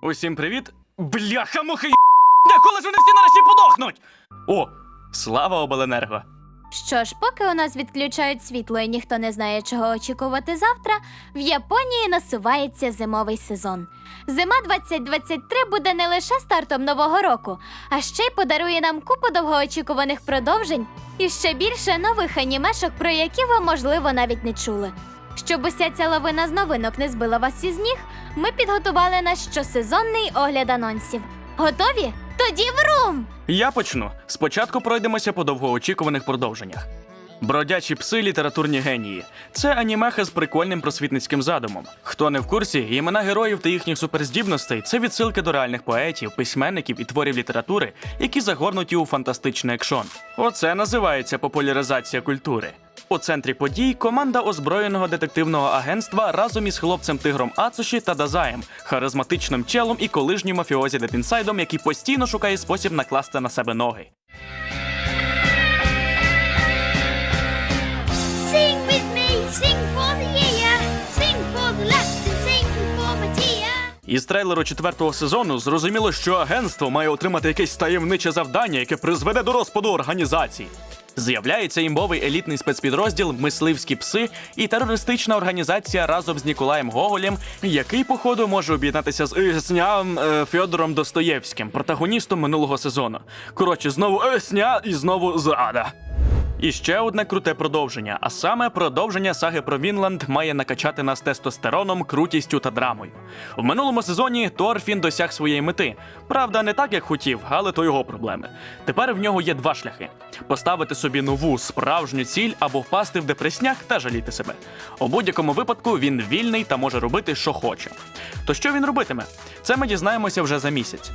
Усім привіт! Бляха муха й**! Де коли ж вони всі нарешті подохнуть? О, слава обленерго! Що ж, поки у нас відключають світло і ніхто не знає, чого очікувати завтра, в Японії насувається зимовий сезон. Зима 2023 буде не лише стартом нового року, а ще й подарує нам купу довгоочікуваних продовжень і ще більше нових анімешок, про які ви, можливо, навіть не чули. Щоб уся ця лавина з новинок не збила вас із ніг, ми підготували наш щосезонний огляд анонсів. Готові? Тоді врум! Я почну. Спочатку пройдемося по довгоочікуваних продовженнях. Бродячі пси літературні генії. Це анімеха з прикольним просвітницьким задумом. Хто не в курсі, імена героїв та їхніх суперздібностей це відсилки до реальних поетів, письменників і творів літератури, які загорнуті у фантастичний екшон. Оце називається популяризація культури. У центрі подій команда озброєного детективного агентства разом із хлопцем тигром Ацуші та Дазаєм, харизматичним челом і колишнім мафіозі Депінсайдом, який постійно шукає спосіб накласти на себе ноги. Sing with me, sing for the year, sing for the laughter, sing for Mattia. Із трейлеру четвертого сезону зрозуміло, що агентство має отримати якесь таємниче завдання, яке призведе до розпаду організації. З'являється імбовий елітний спецпідрозділ Мисливські пси і терористична організація разом з Ніколаєм Гоголем, який, походу, може об'єднатися з Есням е, Фьодором Достоєвським, протагоністом минулого сезону. Коротше, знову Есня і знову зрада. І ще одне круте продовження, а саме продовження саги про Вінланд має накачати нас тестостероном, крутістю та драмою. В минулому сезоні Торфін досяг своєї мети. Правда, не так, як хотів, але то його проблеми. Тепер в нього є два шляхи: поставити собі нову справжню ціль або впасти в депресняк та жаліти себе. У будь-якому випадку він вільний та може робити, що хоче. То що він робитиме? Це ми дізнаємося вже за місяць.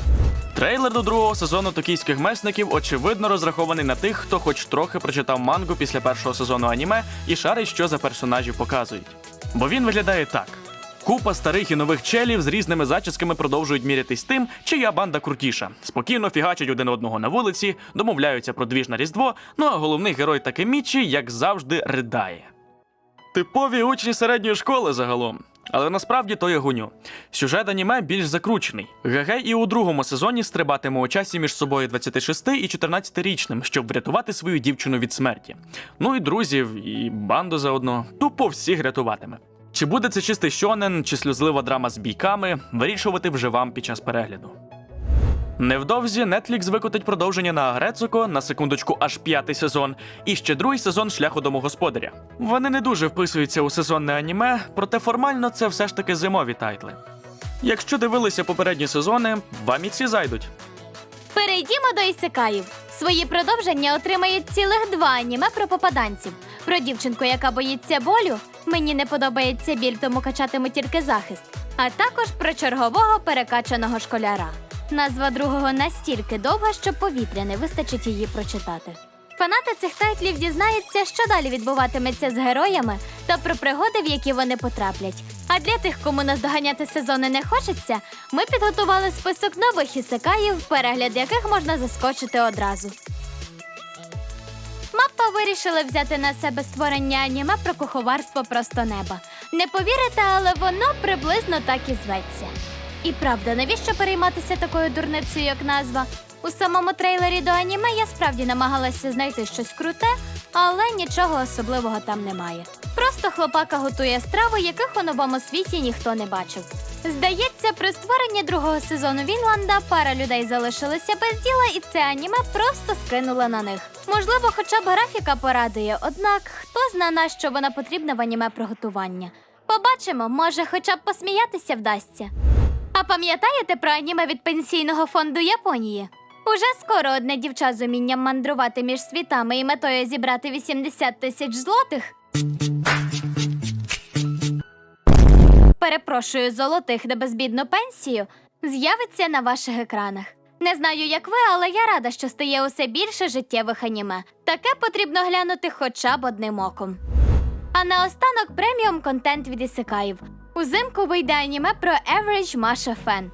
Трейлер до другого сезону токійських месників очевидно розрахований на тих, хто хоч трохи прочитав мангу після першого сезону аніме і шарить, що за персонажів показують. Бо він виглядає так: купа старих і нових челів з різними зачісками продовжують мірятись тим, чия банда крутіша. Спокійно фігачать один одного на вулиці, домовляються про двіж на різдво. Ну а головний герой Такемічі, як завжди, ридає. Типові учні середньої школи загалом. Але насправді то є гуню. Сюжет аніме більш закручений. Гегей і у другому сезоні стрибатиме у часі між собою 26 і 14-річним, щоб врятувати свою дівчину від смерті. Ну і друзів, і банду заодно. Тупо всіх рятуватиме. Чи буде це чистий щонен, чи сльозлива драма з бійками, вирішувати вже вам під час перегляду. Невдовзі Netflix викотить продовження на Агрецуко, на секундочку аж п'ятий сезон, і ще другий сезон шляху домогосподаря. Вони не дуже вписуються у сезонне аніме, проте формально це все ж таки зимові тайтли. Якщо дивилися попередні сезони, вам і ці зайдуть. Перейдімо до ісекаїв. Свої продовження отримають цілих два аніме про попаданців. Про дівчинку, яка боїться болю. Мені не подобається біль, тому качатиму тільки захист. А також про чергового перекачаного школяра. Назва другого настільки довга, що повітря не вистачить її прочитати. Фанати цих тайтлів дізнаються, що далі відбуватиметься з героями та про пригоди, в які вони потраплять. А для тих, кому наздоганяти сезони не хочеться, ми підготували список нових ісекаїв, перегляд яких можна заскочити одразу. Мапа вирішила взяти на себе створення аніме про куховарство просто неба. Не повірите, але воно приблизно так і зветься. І правда, навіщо перейматися такою дурницею, як назва? У самому трейлері до аніме я справді намагалася знайти щось круте, але нічого особливого там немає. Просто хлопака готує страви, яких у новому світі ніхто не бачив. Здається, при створенні другого сезону Вінланда пара людей залишилися без діла, і це аніме просто скинуло на них. Можливо, хоча б графіка порадує, однак хто зна на що вона потрібна в аніме про готування. Побачимо, може, хоча б посміятися вдасться. А пам'ятаєте про аніме від пенсійного фонду Японії? Уже скоро одне дівча з умінням мандрувати між світами і метою зібрати 80 тисяч злотих. Перепрошую золотих на безбідну пенсію з'явиться на ваших екранах. Не знаю, як ви, але я рада, що стає усе більше життєвих аніме. Таке потрібно глянути хоча б одним оком. А наостанок преміум контент від Ісикаїв. Узимку вийде аніме про Average Masha Fan.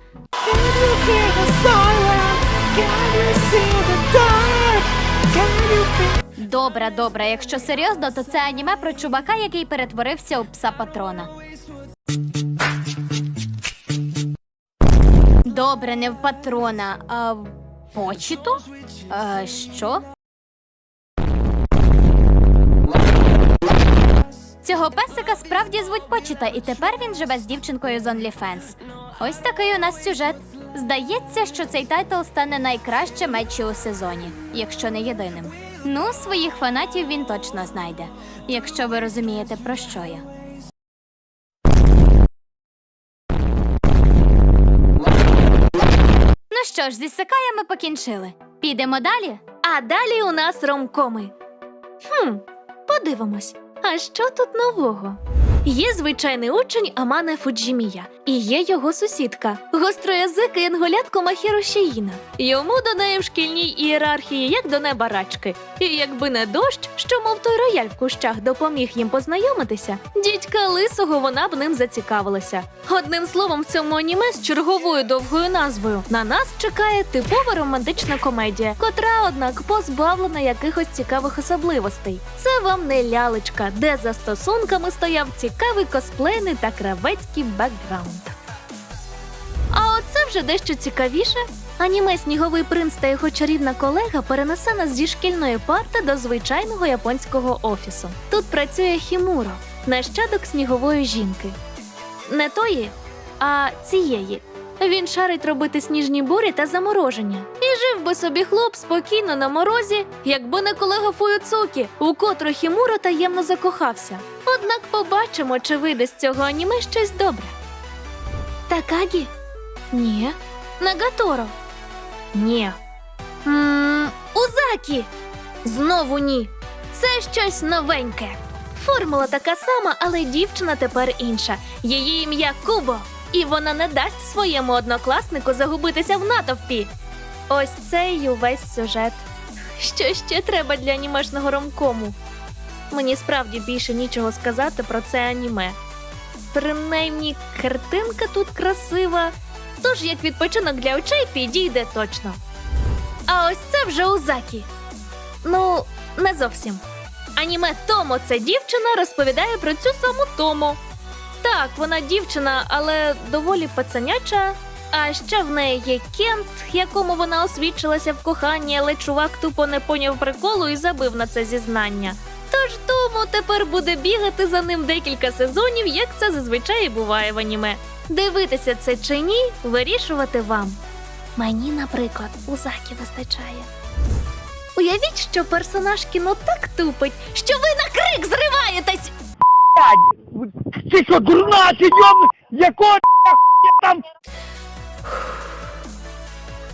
Добре, добре. Якщо серйозно, то це аніме про чувака, який перетворився у пса патрона. Добре, не в патрона, а в почту? А, що? Цього песика справді звуть Почіта, і тепер він живе з дівчинкою з OnlyFans. Ось такий у нас сюжет. Здається, що цей тайтл стане найкраще матчі у сезоні, якщо не єдиним. Ну, своїх фанатів він точно знайде, якщо ви розумієте, про що я. Ну що ж, зі сикаями покінчили. Підемо далі. А далі у нас ромкоми. Хм, подивимось. А що тут нового? Є звичайний учень Амане Фуджімія, і є його сусідка, гостроязика янголятко Махіро Шіїна. Йому до неї в шкільній ієрархії як до неба рачки. І якби не дощ, що мов той рояль в кущах допоміг їм познайомитися, дідька лисого вона б ним зацікавилася. Одним словом, в цьому аніме з черговою довгою назвою на нас чекає типова романтична комедія, котра, однак, позбавлена якихось цікавих особливостей. Це вам не лялечка, де за стосунками стояв цікавий косплейний та кравецький бекграунд. А оце вже дещо цікавіше. Аніме Сніговий принц та його чарівна колега перенесе нас зі шкільної парти до звичайного японського офісу. Тут працює Хімуро, нащадок снігової жінки. Не тої, а цієї. Він шарить робити сніжні бурі та замороження. І жив би собі хлоп спокійно на морозі, якби не колега Фуюцукі, у котру Хімуро таємно закохався. Однак побачимо, чи вийде з цього аніме щось добре. Такагі? Ні. Нагаторо? Ні. м Узакі? Знову ні. Це щось новеньке. Формула така сама, але дівчина тепер інша. Її ім'я Кубо, і вона не дасть своєму однокласнику загубитися в натовпі. Ось це й увесь сюжет. Що ще треба для анімешного ромкому? Мені справді більше нічого сказати про це аніме. Принаймні, картинка тут красива, тож як відпочинок для очей підійде точно. А ось це вже Узакі. Ну, не зовсім. Аніме Томо це дівчина розповідає про цю саму Томо. Так, вона дівчина, але доволі пацаняча. А ще в неї є Кент, якому вона освідчилася в коханні, але чувак тупо не поняв приколу і забив на це зізнання. Тож Тому тепер буде бігати за ним декілька сезонів, як це зазвичай і буває в аніме. Дивитися це чи ні, вирішувати вам. Мені, наприклад, Узакі вистачає. Уявіть, що персонаж кіно так тупить, що ви на крик зриваєтесь. Ти що, дурна, чи якого там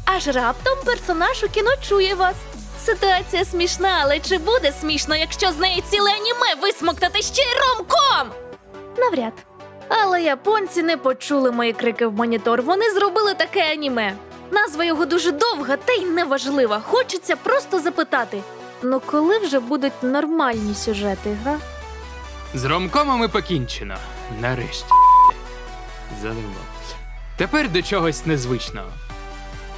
Аж раптом персонаж у кіно чує вас. Ситуація смішна, але чи буде смішно, якщо з неї ціле аніме висмоктати ще й ромком? Навряд. Але японці не почули мої крики в монітор. Вони зробили таке аніме. Назва його дуже довга та й неважлива. Хочеться просто запитати: ну коли вже будуть нормальні сюжети, га? З ромкомами покінчено. Нарешті. Задумав. Тепер до чогось незвичного.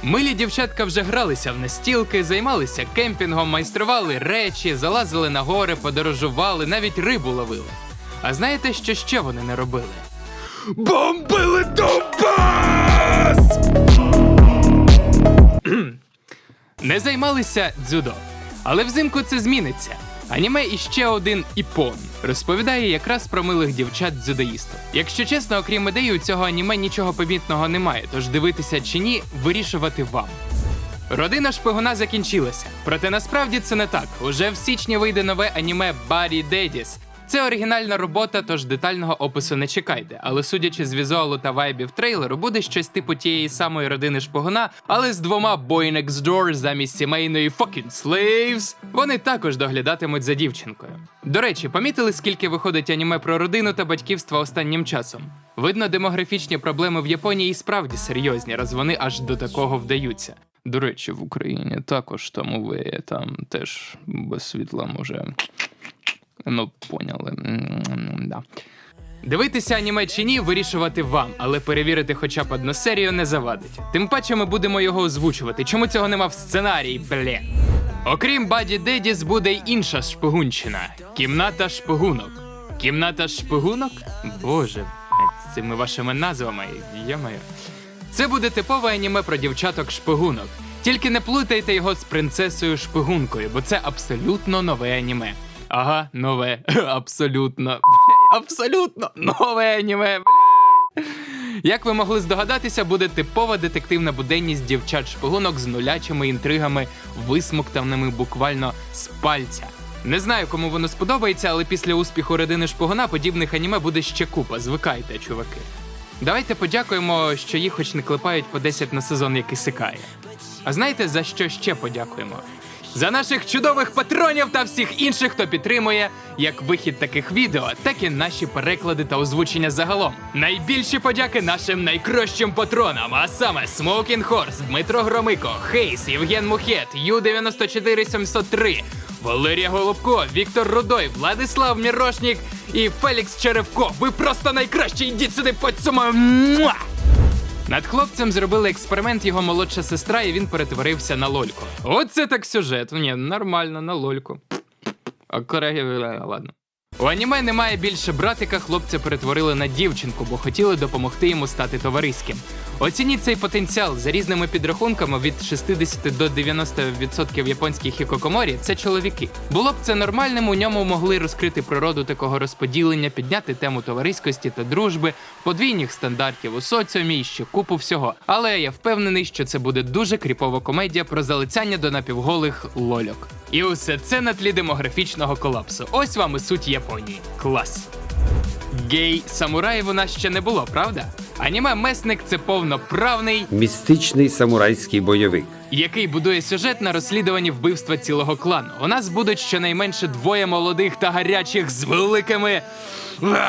Милі дівчатка вже гралися в настілки, займалися кемпінгом, майстрували речі, залазили на гори, подорожували, навіть рибу ловили. А знаєте, що ще вони не робили? Бомбили Донбас! не займалися дзюдо. Але взимку це зміниться. Аніме іще один іпон розповідає якраз про милих дівчат дзюдоїстів. Якщо чесно, окрім ідеї, у цього аніме нічого помітного немає, тож дивитися чи ні, вирішувати вам. Родина шпигуна закінчилася. Проте насправді це не так. Уже в січні вийде нове аніме Барі Daddies. Це оригінальна робота, тож детального опису не чекайте. Але судячи з візуалу та вайбів трейлеру, буде щось типу тієї самої родини шпигуна, але з двома boy next door замість сімейної fucking slaves. Вони також доглядатимуть за дівчинкою. До речі, помітили, скільки виходить аніме про родину та батьківство останнім часом? Видно, демографічні проблеми в Японії і справді серйозні, раз вони аж до такого вдаються. До речі, в Україні також тому ви там теж без світла може. Ну, поняли. Да. Дивитися аніме чи ні, вирішувати вам, але перевірити хоча б одну серію не завадить. Тим паче ми будемо його озвучувати. Чому цього нема в сценарії, блє? Окрім Баді Дедіс, буде й інша шпигунщина кімната шпигунок. Кімната шпигунок? Боже, з цими вашими назвами, я-моє. Це буде типове аніме про дівчаток шпигунок. Тільки не плутайте його з принцесою шпигункою, бо це абсолютно нове аніме. Ага, нове. Абсолютно. Абсолютно нове аніме. Як ви могли здогадатися, буде типова детективна буденність дівчат-шпигунок з нулячими інтригами, висмоктаними буквально з пальця. Не знаю, кому воно сподобається, але після успіху родини шпигуна подібних аніме буде ще купа. Звикайте, чуваки. Давайте подякуємо, що їх хоч не клепають по 10 на сезон, як ісикає. А знаєте, за що ще подякуємо? За наших чудових патронів та всіх інших, хто підтримує як вихід таких відео, так і наші переклади та озвучення загалом. Найбільші подяки нашим найкращим патронам, а саме Smoking Horse, Дмитро Громико, Хейс, Євген Мухет, Ю-94703, Валерія Голубко, Віктор Рудой, Владислав Мірошнік і Фелікс Черевко. Ви просто найкращі! Йдіть сюди поцьомаю! Муа! Над хлопцем зробили експеримент його молодша сестра, і він перетворився на лольку. Оце так сюжет. Ні, нормально, на лольку. А колеги, ладно. У аніме немає більше братика, хлопця перетворили на дівчинку, бо хотіли допомогти йому стати товариським. Оцініть цей потенціал за різними підрахунками від 60 до 90% японських хікокоморі це чоловіки. Було б це нормальним, у ньому могли розкрити природу такого розподілення, підняти тему товариськості та дружби, подвійних стандартів у соціумі і ще купу всього. Але я впевнений, що це буде дуже кріпова комедія про залицяння до напівголих лольок. І усе це на тлі демографічного колапсу. Ось вам і суть Японії. Клас. Гей самураїв у нас ще не було, правда? Аніме месник це повноправний, Містичний самурайський бойовик. який будує сюжет на розслідуванні вбивства цілого клану. У нас будуть щонайменше двоє молодих та гарячих з великими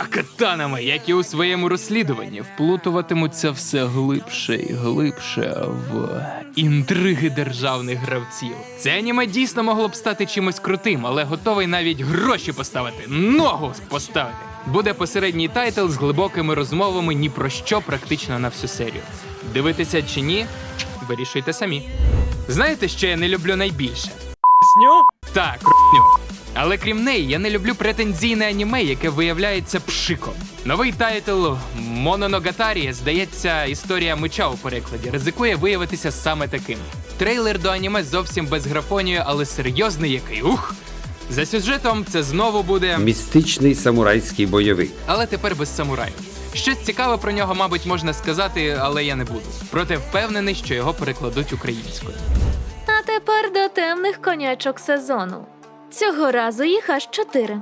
катанами, які у своєму розслідуванні вплутуватимуться все глибше і глибше в інтриги державних гравців. Це аніме дійсно могло б стати чимось крутим, але готовий навіть гроші поставити, ногу поставити. Буде посередній тайтл з глибокими розмовами ні про що практично на всю серію. Дивитися чи ні, вирішуйте самі. Знаєте, що я не люблю найбільше? Сню? Так, р**ню. Але крім неї, я не люблю претензійне аніме, яке виявляється пшиком. Новий тайтл Мононогатарі, здається, історія меча у перекладі, ризикує виявитися саме таким. Трейлер до аніме зовсім без графонію, але серйозний який. Ух! За сюжетом це знову буде. Містичний самурайський бойовик. але тепер без самураїв. Щось цікаве про нього, мабуть, можна сказати, але я не буду. Проте впевнений, що його перекладуть українською. А тепер до темних конячок сезону. Цього разу їх аж чотири.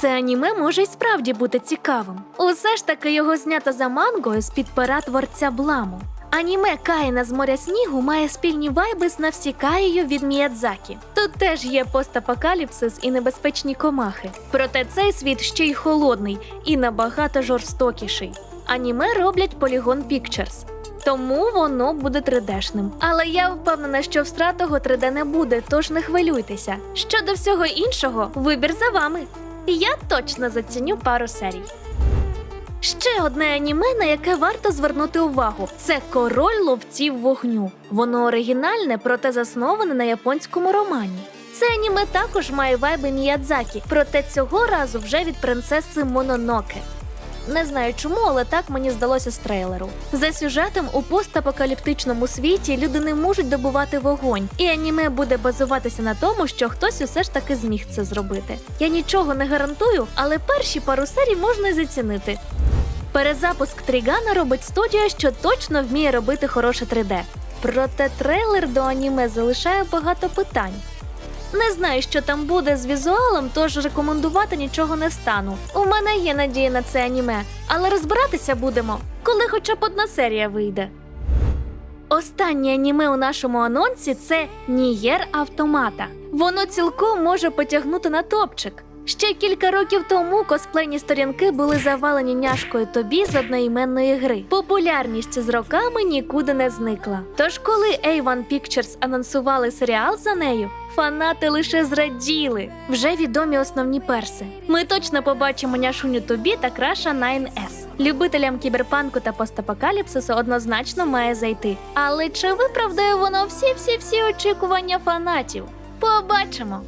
Це аніме може й справді бути цікавим. Усе ж таки його знято за мангою з під пера творця Бламу. Аніме Каїна з моря снігу має спільні вайби з Навсікаєю від Міядзакі. Тут теж є постапокаліпсис і небезпечні комахи. Проте цей світ ще й холодний і набагато жорстокіший. Аніме роблять Polygon Pictures. Тому воно буде 3D-шним. Але я впевнена, що в стратого 3D не буде, тож не хвилюйтеся. Щодо всього іншого, вибір за вами. Я точно заціню пару серій. Ще одне аніме, на яке варто звернути увагу, це король ловців вогню. Воно оригінальне, проте засноване на японському романі. Це аніме також має вайби Міядзакі, проте цього разу вже від принцеси Мононоке. Не знаю чому, але так мені здалося з трейлеру. За сюжетом у постапокаліптичному світі люди не можуть добувати вогонь, і аніме буде базуватися на тому, що хтось усе ж таки зміг це зробити. Я нічого не гарантую, але перші пару серій можна зацінити. Перезапуск Трігана робить студія, що точно вміє робити хороше 3D. Проте трейлер до аніме залишає багато питань. Не знаю, що там буде з візуалом, тож рекомендувати нічого не стану. У мене є надія на це аніме, але розбиратися будемо, коли хоча б одна серія вийде. Останнє аніме у нашому анонсі це Нієр Автомата. Воно цілком може потягнути на топчик. Ще кілька років тому косплейні сторінки були завалені няшкою тобі з одноіменної гри. Популярність з роками нікуди не зникла. Тож, коли A1 Pictures анонсували серіал за нею, фанати лише зраділи. Вже відомі основні перси. Ми точно побачимо няшуню тобі та краша 9S. Любителям кіберпанку та постапокаліпсису однозначно має зайти. Але чи виправдає воно всі-всі-всі очікування фанатів? Побачимо.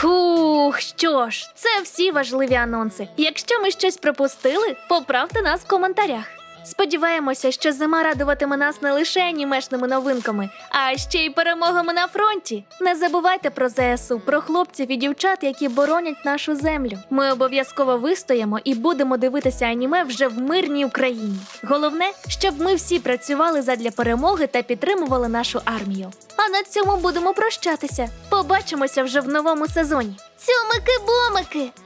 Фух, що ж, це всі важливі анонси. Якщо ми щось пропустили, поправте нас в коментарях. Сподіваємося, що зима радуватиме нас не лише анімешними новинками, а ще й перемогами на фронті. Не забувайте про ЗСУ, про хлопців і дівчат, які боронять нашу землю. Ми обов'язково вистоїмо і будемо дивитися аніме вже в мирній Україні. Головне, щоб ми всі працювали задля перемоги та підтримували нашу армію. А на цьому будемо прощатися. Побачимося вже в новому сезоні. Цьомики-бомики!